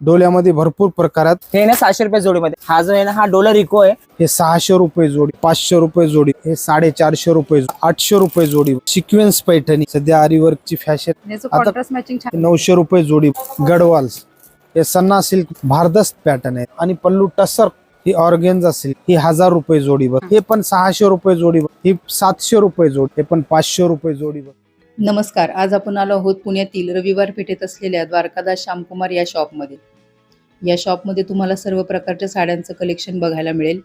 डोल्यामध्ये भरपूर प्रकारात. हे ना सहाशे रुपये जोडीमध्ये. हा जो आहे ना हा डोलर इको आहे. हे सहाशे रुपये जोडी पाचशे रुपये जोडी हे साडेचारशे रुपये जोडी, आठशे रुपये जोडी. सिक्वेन्स पैठणी सध्या आरीवर्कची फॅशन. आता- कॉन्ट्रास्ट मॅचिंग छान. नऊशे रुपये जोडी. गडवाल्स हे सन्ना सिल्क भारदस्त पॅटर्न आहे. आणि पल्लू टसर ही ऑर्गेन्झा सिल्क ही हजार रुपये जोडी बघ हे पण सहाशे रुपये जोडी बघ ही सातशे रुपये जोडी हे पण पाचशे रुपये जोडी बघ नमस्कार. आज आपण आलो आहोत पुण्यातील रविवार पेठेत असलेल्या द्वारकादास श्यामकुमार या शॉपमध्ये. या शॉपमध्ये तुम्हाला सर्व प्रकारच्या साड्यांचं कलेक्शन बघायला मिळेल.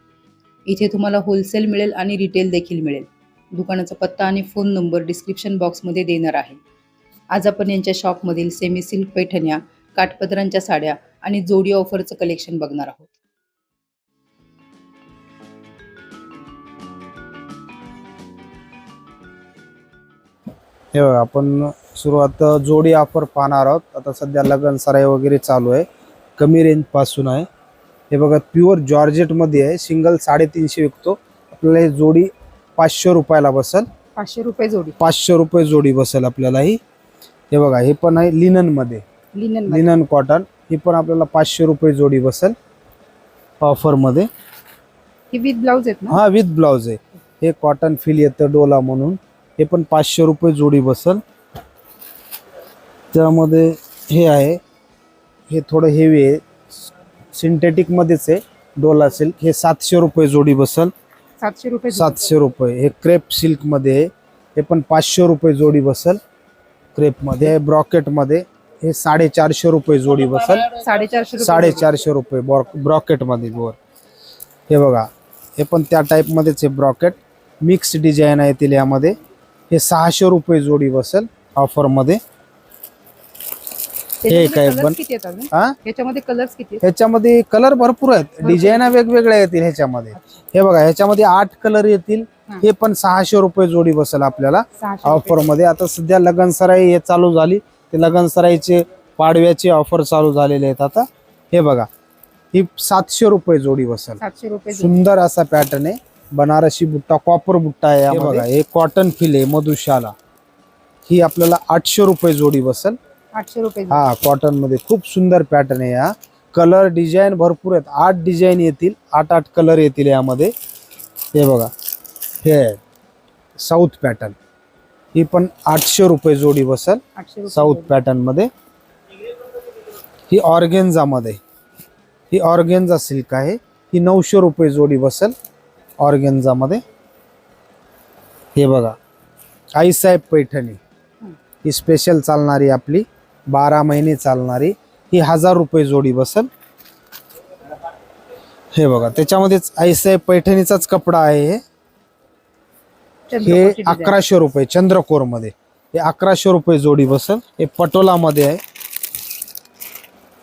इथे तुम्हाला होलसेल मिळेल आणि रिटेल देखील मिळेल. दुकानाचा पत्ता आणि फोन नंबर डिस्क्रिप्शन बॉक्समध्ये देणार आहे. आज आपण यांच्या शॉपमधील सेमी सिल्क पैठण्या काठपदरांच्या साड्या आणि जोडी ऑफरचं कलेक्शन बघणार आहोत. हे बघा आपण सुरुवात जोडी ऑफर पाहणार आहोत. आता सध्या लग्न सराई वगैरे चालू आहे. कमी रेंजपासून आहे. हे बघा प्युअर जॉर्जेटमध्ये आहे. सिंगल साडेतीनशे विकतो. आपल्याला ही जोडी पाचशे रुपयाला बसल. पाचशे रुपये जोडी. पाचशे रुपये जोडी बसेल आपल्याला ही. हे बघा हे पण आहे लिननमध्ये. लिनन लिनन कॉटन ही पण आपल्याला पाचशे रुपये जोडी बसेल ऑफरमध्ये. ही विथ ब्लाऊज आहेत हा विथ ब्लाउज आहे. हे कॉटन फील येतं डोला म्हणून. हे पण पाचशे रुपये जोडी बसल. त्यामध्ये हे आहे. हे थोडं हेवी आहे. सिंथेटिक मध्येच आहे. डोला सिल्क हे सातशे रुपये जोडी बसल. सातशे रुपये. सातशे रुपये. हे क्रेप सिल्कमध्ये आहे. हे पण पाचशे रुपये जोडी बसल. क्रेपमध्ये आहे. ब्रॉकेटमध्ये. हे साडेचारशे रुपये जोडी बसल. साडेचारशे साडेचारशे रुपये. ब्रॉकेटमध्ये वर. हे बघा. हे पण त्या टाईप मध्येच आहे ब्रॉकेट मिक्स डिझाईन आहे तिला यामध्ये. हे सहाशे रुपये जोडी बसेल ऑफरमध्ये जोडी. हे काय त्याच्यामध्ये बन- colours किती आहेत अजून? हा? याच्यामध्ये कलर्स किती आहेत? ह्याच्यामध्ये कलर भरपूर आहेत. डिझाईन वेगवेगळ्या येतील ह्याच्यामध्ये. हे बघा ह्याच्यामध्ये आठ कलर येतील. हा. हे पण सहाशे रुपये जोडी बसेल आपल्याला सहाशे ऑफरमध्ये आता सध्या लगन सराई हे चालू झाली. ते लगन सराईचे पाडव्याचे ऑफर चालू झालेले आहेत आता. हे बघा ही सातशे रुपये जोडी बसेल. सातशे रुपये जोडी. सुंदर असा पॅटर्न आहे. बनारसी बुट्टा कॉपर बुट्टा आहे हे बघा हे कॉटन फिल आहे मधुशाला. ही आपल्याला आठशे रुपये जोडी बसेल. आठशे रुपये. हा कॉटनमध्ये खूप सुंदर पॅटर्न आहे हा कलर डिझाईन भरपूर आहेत. आठ डिझाईन येतील आठ आठ कलर येतील यामध्ये. हे बघा हे साऊथ पॅटर्न ही पण आठशे रुपये जोडी बसेल साऊथ. पॅटर्नमध्ये. ही ऑर्गेन्झा मध्ये. ही ऑर्गेन्झा सिल्क आहे. ही नऊशे रुपये जोडी बसेल. ऑर्गेन्झा मध्ये हे बघा आईसाहेब पैठणी. ही स्पेशल चालणारी आपली बारा महिने चालणारी ही हजार रुपये जोडी बसेल. हे बघा त्याच्यामध्येच आईसाहेब पैठणीचाच कपडा आहे हे. हे. अकराशे रुपये चंद्रकोरमध्ये हे अकराशे रुपये जोडी बसल. हे पटोला मध्ये आहे.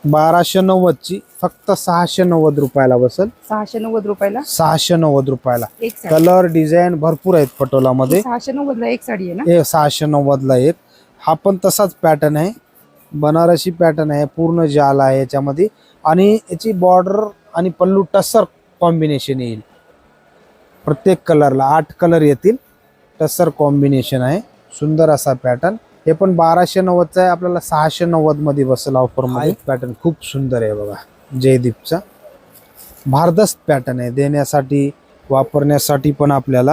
बाराशे नव्वद ची फक्त सहाशे नव्वद रुपयाला बसल. सहाशे नव्वद रुपयाला? सहाशे नव्वद रुपयाला. एक साडी. कलर डिझाईन भरपूर आहेत पटोला मध्ये सहाशे नव्वदला एक साडी आहे ना? हे सहाशे नव्वद ला एक. हा पण तसाच पॅटर्न आहे. बनारसी पॅटर्न आहे पूर्ण जाल आहे याच्यामध्ये. आणि याची बॉर्डर आणि पल्लू टसर कॉम्बिनेशन येईल. प्रत्येक कलरला आठ कलर येतील. टसर कॉम्बिनेशन आहे. सुंदर असा पॅटर्न हे पण बाराशे नव्वदचा आहे. आपल्याला सहाशे नव्वदमध्ये बसेल ऑफरमध्ये. पॅटर्न खूप सुंदर आहे बघा. जयदीपचा. भारदस्त पॅटर्न आहे. देण्यासाठी वापरण्यासाठी पण आपल्याला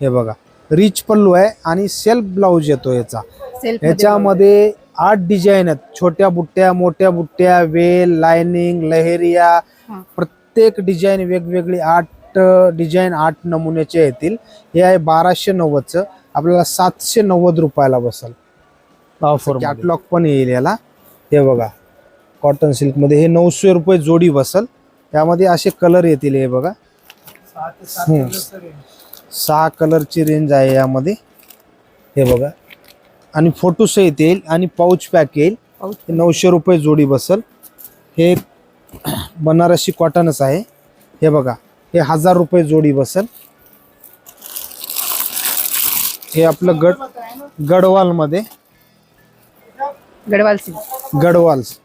हे बघा रिच पल्लू आहे आणि सेल्फ ब्लाऊज येतो याचा. सेल्फ ह्याच्यामध्ये आठ डिझाईन आहेत. छोट्या बुट्ट्या मोठ्या बुट्ट्या वेल लाइनिंग लहेरिया. हा. प्रत्येक डिझाईन वेगवेगळी आठ डिझाईन आठ नमुन्याचे येतील. हे आहे बाराशे नव्वदचं. आपल्याला सातशे नव्वद रुपयाला बसल. ऑफर कॅटलॉग पण येईल याला. हे बघा. कॉटन सिल्कमध्ये हे नऊशे रुपये जोडी बसल. त्यामध्ये असे कलर येतील हे बघा. सहा कलरची रेंज आहे यामध्ये. हे बघा. आणि फोटो सहित येईल आणि पाऊच पॅक येईल. नऊशे रुपये जोडी बसल. हे बनारसी कॉटनच आहे. हे बघा. हे हजार रुपये जोडी बसल. हे आपलं गड गडवालमध्ये. गडवाल सिल्क गडवाल्स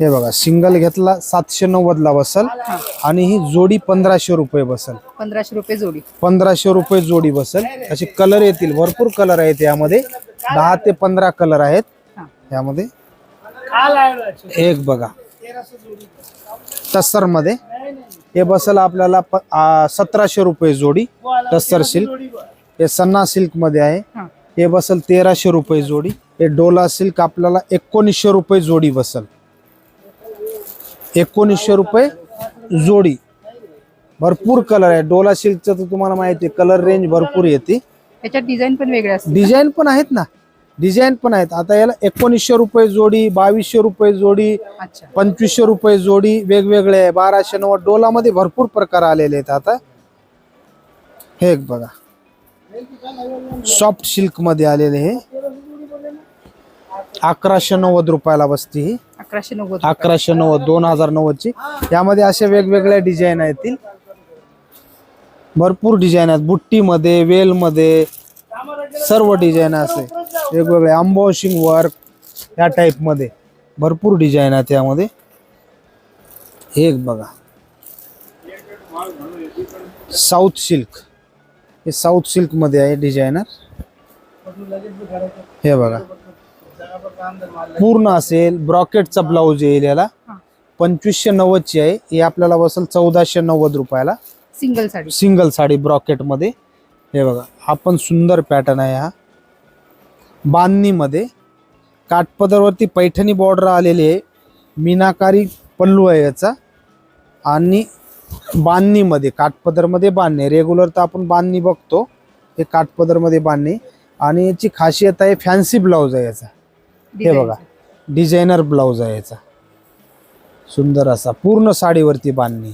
हे बघा सिंगल घेतला सातशे नव्वदला बसल. आणि ही जोडी पंधराशे रुपये बसल. पंधराशे रुपये जोडी. पंधराशे रुपये जोडी बसल. असे कलर येतील भरपूर कलर आहेत यामध्ये. दहा ते पंधरा कलर आहेत हा. यामध्ये. एक बघा. टस्सरमध्ये हे बसल आपल्याला सतराशे रुपये जोडी. टस्सर सिल्क. हे सन्ना सिल्कमध्ये आहे. हा. हे बसल तेराशे रुपये जोडी. हे डोला सिल्क आपल्याला एकोणीसशे रुपये जोडी बसल. एकोणीसशे रुपये जोडी. भरपूर कलर आहे. डोला सिल्कचं तर तुम्हाला माहिती आहे कलर रेंज भरपूर येते त्याच्यात डिझाईन पण वेगळे असते डिझाईन पण आहेत ना. डिझाईन पण आहेत. आता याला एकोणीसशे रुपये जोडी बावीसशे रुपये जोडी अच्छा. पंचवीसशे रुपये जोडी वेगवेगळे आहे. बाराशे नव्वद डोलामध्ये भरपूर प्रकार आलेले आहेत आता. हे एक बघा. सॉफ्ट सिल्कमध्ये आलेले हे. अकराशे नव्वद रुपयाला बसते ही. अकराशे नव्वद अकराशे नव्वद दोन हजार नव्वदची. यामध्ये अशा वेगवेगळ्या डिझाईन येतील. भरपूर डिझाईन आहेत. बुट्टीमध्ये वेलमध्ये सर्व डिझाईन असे. वेगवेगळे अंबॉशिंग वर्क या टाईपमध्ये भरपूर डिझाईन आहेत यामध्ये. हे एक बघा. साऊथ सिल्क हे साऊथ सिल्कमध्ये आहे डिझायनर हे बघा. पूर्ण असेल ब्रॉकेटचा ब्लाऊज येईल याला. पंचवीसशे नव्वदची आहे. ही आपल्याला बसेल चौदाशे नव्वद रुपयाला. सिंगल साडी. सिंगल साडी ब्रॉकेटमध्ये. हे बघा हा पण सुंदर पॅटर्न आहे हा. बांधणीमध्ये. काठपदरवरती पैठणी बॉर्डर आलेली आहे. मीनाकारी पल्लू आहे याचा. आणि बांधणीमध्ये काठपदरमध्ये बांधणे रेग्युलर तर आपण बांधणी बघतो. हे काठपदरमध्ये बांधणे आणि याची खासियत आहे फॅन्सी ब्लाऊज आहे याचा. हे बघा. डिझायनर ब्लाऊज आहे याचा. सुंदर असा पूर्ण साडीवरती बांधणी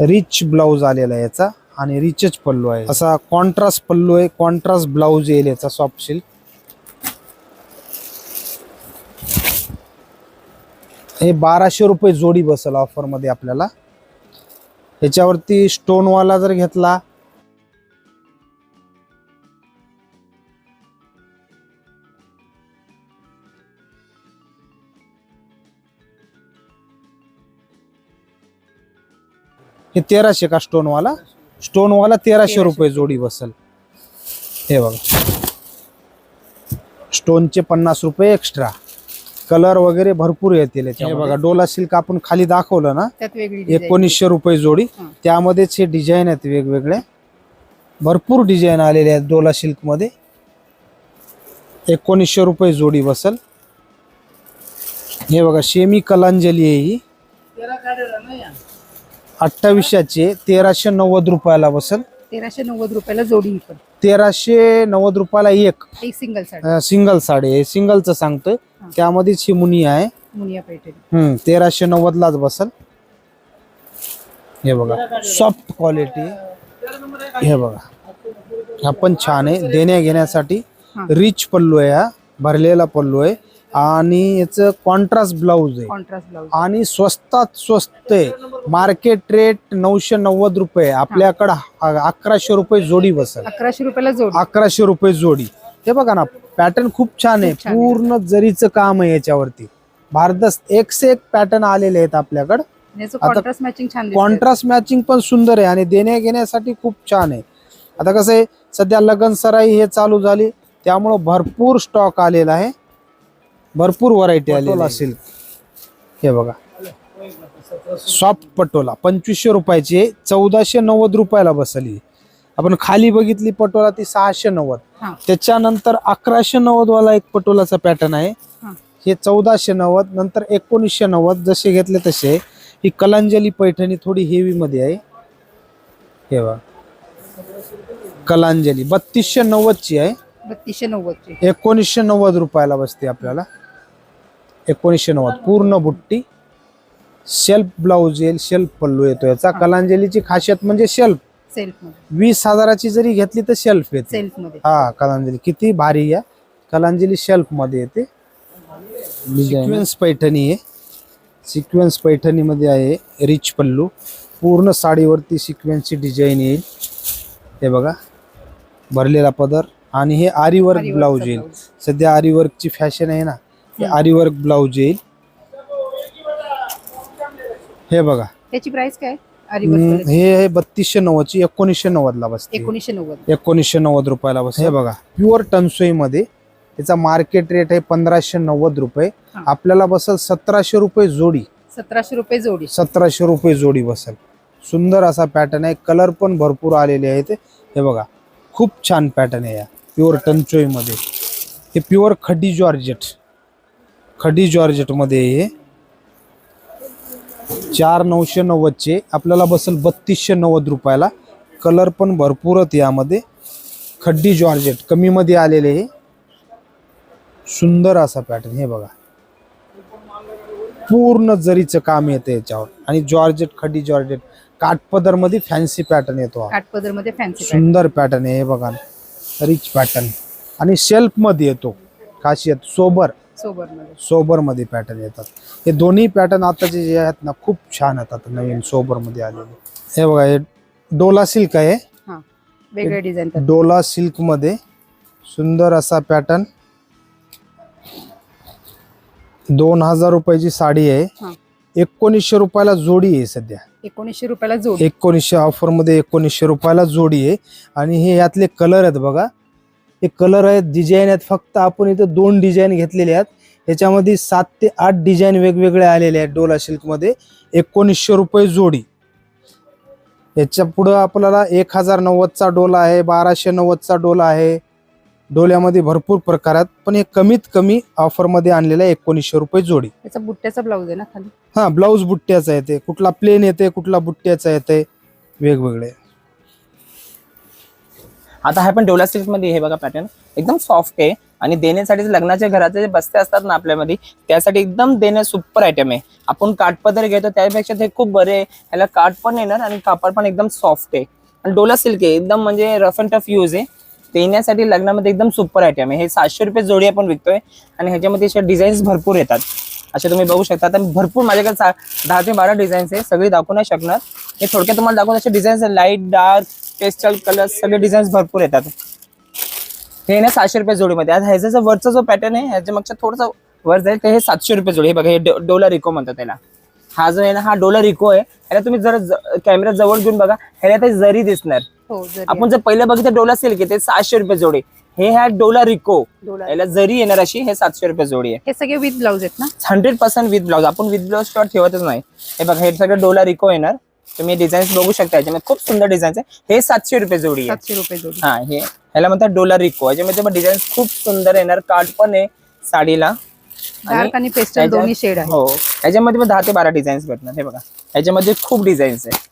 रिच ब्लाऊज आलेला आहे याचा आणि रिचच पल्लू आहे. असा कॉन्ट्रास्ट पल्लू आहे कॉन्ट्रास्ट ब्लाऊज येईल याचा सॉफ्ट सिल्क हे बाराशे रुपये जोडी बसेल ऑफरमध्ये आपल्याला. ह्याच्यावरती स्टोनवाला जर घेतला हे तेराशे का स्टोनवाला? स्टोनवाला तेराशे रुपये जोडी बसेल. हे बघा. स्टोनचे पन्नास रुपये एक्स्ट्रा कलर वगैरे भरपूर येतील हे बघा. डोला सिल्क आपण खाली दाखवलं ना त्यात वेगळी design. एकोणीसशे रुपये जोडी. त्यामध्येच हे डिझाईन आहेत वेगवेगळे. भरपूर डिझाईन आलेले आहेत डोला सिल्कमध्ये एकोणीसशे रुपये जोडी बसल. हे बघा शेमी कलांजली आहे ही. अठ्ठावीसशेची आहे, तेराशे नव्वद रुपयाला बसल. तेराशे नव्वद रुपयाला जोडी पण तेराशे नव्वद रुपयाला एक एक सिंगल साडी. सिंगल साडी आहे. सिंगलचं सांगतोय. त्यामध्येच ही मुनी आहे. मुनिया पैठणी. हम्म तेराशे नव्वद लाच बसल. हे बघा सॉफ्ट क्वालिटी हे बघा हा पण छान आहे. देण्या घेण्यासाठी हा. रिच पल्लू आहे हा. भरलेला पल्लू आहे. आणि याचं कॉन्ट्रास्ट ब्लाऊज आहे. कॉन्ट्रास्ट ब्लाऊज आणि स्वस्तात स्वस्त आहे. मार्केट रेट नऊशे नव्वद रुपये आपल्याकडं अकराशे रुपये जोडी बसल. अकराशे रुपयाला जोडी. अकराशे रुपये जोडी. हे बघा ना पॅटर्न खूप छान आहे. पूर्ण जरीचं काम आहे याच्यावरती. भारत एक से एक पॅटर्न आलेले आहेत आपल्याकडं. कॉन्ट्रास्ट मॅचिंग छान. कॉन्ट्रास्ट मॅचिंग पण सुंदर आहे आणि देण्या घेण्यासाठी खूप छान आहे. आता कसं आहे सध्या लगन सराई हे चालू झाली. त्यामुळं भरपूर स्टॉक आलेला आहे. भरपूर व्हरायटी आलेली असेल हे बघा. सॉफ्ट पटोला पंचवीसशे रुपयाची आहे, चौदाशे नव्वद रुपयाला बसली आपण खाली बघितली पटोला ती सहाशे नव्वद. त्याच्यानंतर अकराशे नव्वद वाला एक पटोलाचा पॅटर्न आहे. हा. चौदाशे नव्वद नंतर एकोणीसशे नव्वद जसे घेतले तसे. ही कलांजली पैठणी थोडी हेवी मध्ये आहे. हे बघा. कलांजली बत्तीसशे नव्वदची आहे. बत्तीसशे नव्वदची. एकोणीसशे नव्वद रुपयाला बसते आपल्याला. एकोणीसशे नव्वद. पूर्ण बुट्टी शेल्फ ब्लाऊज येईल शेल्फ पल्लू येतो याचा. कलांजलीची खासियत म्हणजे शेल्फ. सेल्फ वीस हजाराची जरी घेतली तर शेल्फ येते. सेल्फमध्ये हा कलांजली. किती भारी आहे कलांजली शेल्फमध्ये येते. सिक्वेन्स पैठणी आहे. सिक्वेन्स पैठणी मध्ये आहे रिच पल्लू. पूर्ण साडीवरती सिक्वेन्सची डिझाईन येईल. हे बघा. भरलेला पदर. आणि हे आरी वर्क आरी ब्लाऊज येईल. सध्या आरी वर्कची फॅशन आहे ना. आरी वर्क ब्लाऊज येईल. हे बघा. त्याची प्राइस काय? हम्म, हे आहे बत्तीसशे नव्वदची एकोणीसशे नव्वदला बसते. एकोणीसशे नव्वद. एकोणीसशे नव्वद रुपयाला बस हे. बघा प्युअर टन्सोई मध्ये याचा मार्केट रेट आहे पंधराशे नव्वद रुपये. हा. आपल्याला बसल सतराशे रुपये जोडी. सतराशे रुपये जोडी. सतराशे रुपये जोडी बसेल. सुंदर असा पॅटर्न आहे. कलर पण भरपूर आलेले आहेत. हे बघा खूप छान पॅटर्न आहे या प्युअर टंचोईमध्ये. हे प्युअर खडी जॉर्जेट. खडी जॉर्जेटमध्ये हे चार नऊशे नव्वदचे. आपल्याला बसेल बत्तीसशे नव्वद रुपयाला. कलर पण भरपूर आहेत यामध्ये. खड्डी जॉर्जेट कमीमध्ये आलेले हे सुंदर असा पॅटर्न हे बघा. पूर्ण जरीचं काम येतं याच्यावर. आणि जॉर्जेट खड्डी जॉर्जेट. काठपदरमध्ये फॅन्सी पॅटर्न येतो हा. काठपदरमध्ये फॅन्सी सुंदर पॅटर्न आहे हे बघा. रिच पॅटर्न आणि शेल्फमध्ये येतो. खासियत सोबर. सोबरमध्ये पॅटर्न येतात. हे दोन्ही पॅटर्न आताचे जे आहेत ना खूप छान आता नवीन सोबरमध्ये आलेले. हे बघा हे डोला सिल्क आहे. हा वेगळे डिझाईन डोला सिल्कमध्ये सुंदर असा पॅटर्न दोन हजार रुपयाची साडी हा. आहे एकोणीसशे रुपयाला जोडी आहे सध्या. एकोणीसशे रुपयाला जोडी. एकोणीसशे ऑफरमध्ये एकोणीसशे रुपयाला जोडी आहे. आणि हे यातले कलर आहेत बघा. हे कलर आहेत डिझाईन आहेत फक्त आपण इथं दोन डिझाईन घेतलेले आहेत. याच्यामध्ये सात ते आठ डिझाईन वेगवेगळे आलेले आहेत डोला सिल्कमध्ये एकोणीसशे रुपये जोडी. याच्या पुढं आपल्याला एक हजार नव्वदचा डोला आहे बाराशे नव्वदचा डोला आहे. डोल्यामध्ये भरपूर प्रकार आहेत पण हे कमीत कमी ऑफरमध्ये आणलेलं आहे एकोणीसशे रुपये जोडी. त्याचा बुट्ट्याचा ब्लाऊज आहे ना खाली? हा ब्लाऊज बुट्ट्याचा येते कुठला प्लेन येते कुठला बुट्ट्याचा येते वेगवेगळे. आता हा पण डोला सिल्क हे बघा पॅटर्न एकदम सॉफ्ट आहे आणि देण्यासाठी लग्नाच्या घराचे जे बस्ते असतात ना आपल्यामध्ये त्यासाठी एकदम देणं सुपर आयटम आहे. आपण काठपदर घेतो त्यापेक्षा ते खूप बरे आहे. ह्याला काठ पण येणार आणि कापड पण एकदम सॉफ्ट आहे. आणि डोला सिल्क आहे एकदम म्हणजे रफ अँड टफ यूज आहे. देण्यासाठी लग्नामध्ये एकदम सुपर आयटम आहे. हे सातशे रुपये जोडी आपण विकतोय आणि ह्याच्यामध्ये अशा डिझाईन्स भरपूर येतात. असे तुम्ही बघू शकता. तर भरपूर माझ्याकडे सा- दहा ते बारा डिझाईन्स आहे. सगळी दाखवू नाही शकणार. हे थोडक्यात तुम्हाला दाखवून असे designs light dark pastel colour सगळे डिझाईन्स भरपूर येतात. हे ना सातशे रुपये जोडीमध्ये. आज ह्याचा जो वरचा जो पॅटर्न आहे ह्याच्या मागच्या थोडंसं वर जाईल ते हे सातशे रुपये जोडी. हे बघा हे डोला रिको म्हणतात त्याला. हा जो आहे ना हा डोला रिको आहे. ह्याला तुम्ही जर कॅमेरा जवळ घेऊन बघा. ह्याला ते जरी दिसणार. हो आपण जर पहिलं बघितलं डोला सिल्क आहे ते सहाशे रुपये जोडी. हे ह्या डोला रिको. याला जरी येणार अशी हे सातशे रुपये जोडी आहे. हे सगळे विथ ब्लाऊज आहेत ना? हंड्रेड पर्सेंट विथ ब्लाऊज आपण विथ ब्लाऊज शॉर्ट ठेवतच नाही. हे बघा हे सगळं डोला रिको येणार. तुम्ही डिझाईन्स बघू शकता याच्यामध्ये खूप सुंदर डिझाईन्स आहे. हे सातशे रुपये जोडी आहे. सातशे रुपये जोडी. हा हे ह्याला म्हणतात डोला रिको. याच्यामध्ये पण डिझाईन खूप सुंदर येणार. कार्ड पण आहे साडीला. डार्क आणि पेस्टल दोन्ही शेड आहे हो याच्यामध्ये पण दहा ते बारा डिझाईन्स भेटणार. हे बघा याच्यामध्ये खूप डिझाईन्स आहे.